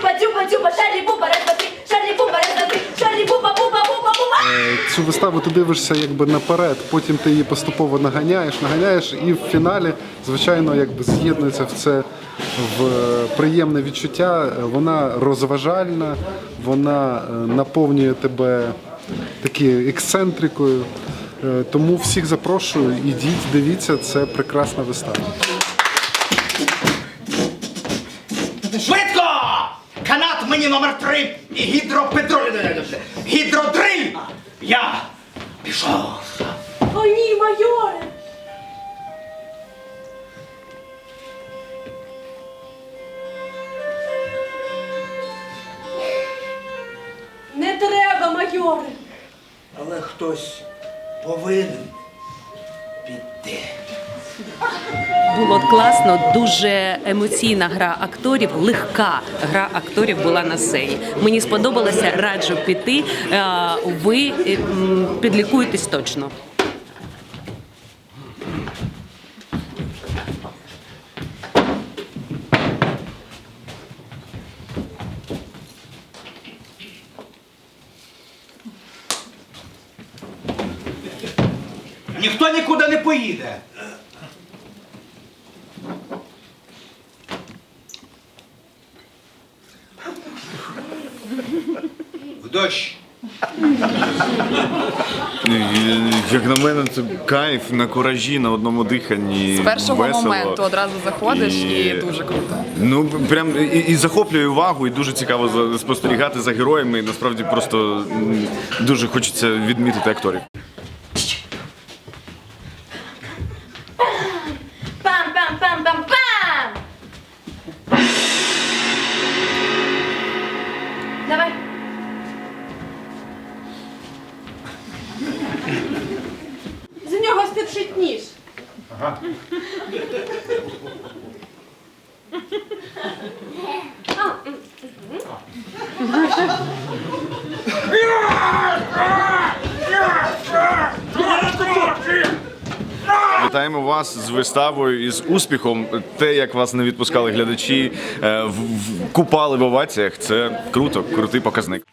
Тюпа, тюпа, тюпа, шарлі пупа, раз, два, три, шарлі пупа, раз, два, три, шарлі пупа, пупа, пупа, пупа. Цю виставу ти дивишся якби наперед, потім ти її поступово наганяєш, наганяєш, і в фіналі, звичайно, якби з'єднується в це в е, приємне відчуття. Вона розважальна, вона е, наповнює тебе такі ексцентрикою. Е, Тому всіх запрошую, ідіть, дивіться, це прекрасна вистава. Швидко! Мені номер три і гідропетроль. Гідродриль! Я пішов. О ні, майоре. Не треба, майоре. Але хтось повинен піти. Було класно, дуже емоційна гра акторів, легка гра акторів була на сцені. Мені сподобалося, раджу піти. Е, Ви е, підлікуєтесь точно. Ніхто нікуди не поїде. В дощ. Як на мене, це кайф на куражі, на одному диханні. З першого весело. моменту одразу заходиш і, І- дуже круто. Ну прям і, і захоплює увагу, і дуже цікаво спостерігати за героями. І насправді просто дуже хочеться відмітити акторів. Пам, стирчить ніж. Вітаємо вас з виставою і з успіхом. Те, як вас не відпускали глядачі, е, в- в- купали в оваціях. Це круто, крутий показник.